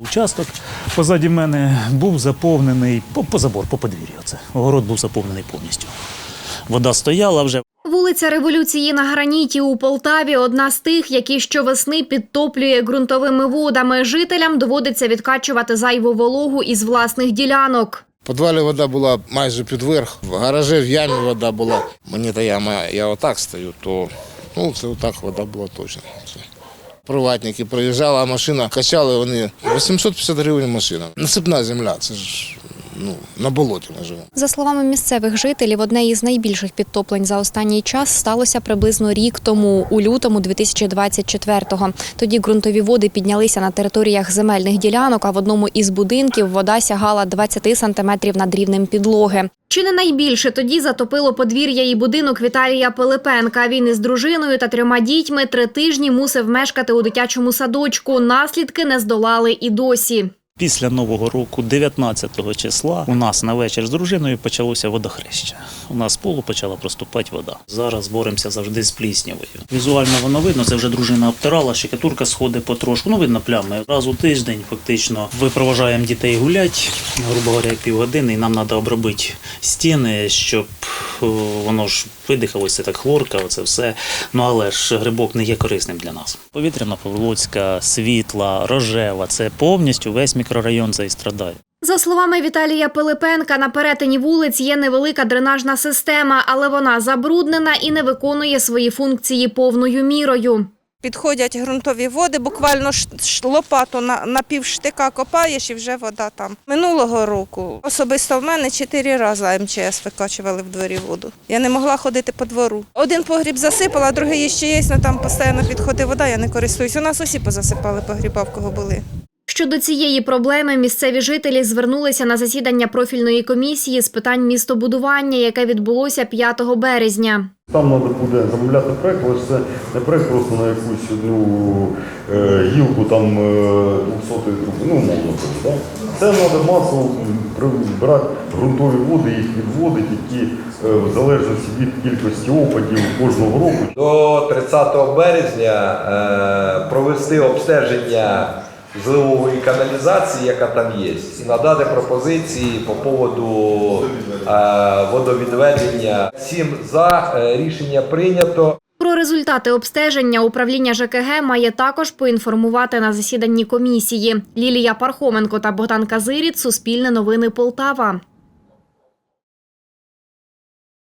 Участок позаді мене був заповнений по, по забор, по подвір'ю. Це огород був заповнений повністю. Вода стояла вже. Вулиця Революції на граніті у Полтаві одна з тих, які щовесни підтоплює ґрунтовими водами. Жителям доводиться відкачувати зайву вологу із власних ділянок. В підвалі вода була майже під верх, в гаражі в ямі вода була. Мені та яма, я отак стою, то ну, це отак вода була точно. Приватники приїжджали, а машина качали вони 850 гривень машина. Насипна земля, це ж ну, на болоті ми живемо. За словами місцевих жителів, одне із найбільших підтоплень за останній час сталося приблизно рік тому, у лютому 2024-го. Тоді ґрунтові води піднялися на територіях земельних ділянок, а в одному із будинків вода сягала 20 сантиметрів над рівнем підлоги. Чи не найбільше тоді затопило подвір'я і будинок Віталія Пилипенка. Він із дружиною та трьома дітьми три тижні мусив мешкати у дитячому садочку. Наслідки не здолали і досі. Після Нового року, 19 числа, у нас на вечір з дружиною почалося водохреща. У нас полу почала проступати вода. Зараз боремося завжди з пліснявою. Візуально воно видно, це вже дружина обтирала, щекатурка сходить потрошку. Ну, видно плями. Раз у тиждень фактично випроважаємо дітей гулять, грубо говоря, півгодини, і нам треба обробити стіни, щоб воно ж видихалося, так хлорка, оце все. Ну але ж грибок не є корисним для нас. Повітряна Павлоцька, світла, рожева це повністю весь мікрорайон цей страдає. За словами Віталія Пилипенка, на перетині вулиць є невелика дренажна система, але вона забруднена і не виконує свої функції повною мірою. Підходять ґрунтові води, буквально лопату на, на півштика копаєш і вже вода там. Минулого року особисто в мене чотири рази МЧС викачували в дворі воду. Я не могла ходити по двору. Один погріб засипала, другий ще є, але там постійно підходить вода, я не користуюсь. У нас усі позасипали погріба, в кого були. Щодо цієї проблеми місцеві жителі звернулися на засідання профільної комісії з питань містобудування, яке відбулося 5 березня. Там треба буде замовляти проект, але це не проект просто на якусь одну е, гілку там е, 200 труб, ну умовно так? Це треба масово брати ґрунтові води, їх відводити, які е, в залежності від кількості опадів кожного року До 30 березня е, провести обстеження зливової каналізації, яка там є, надати пропозиції по поводу е, водовідведення. Всім за е, рішення прийнято. Про результати обстеження управління ЖКГ має також поінформувати на засіданні комісії. Лілія Пархоменко та Богдан Казиріт. Суспільне новини Полтава.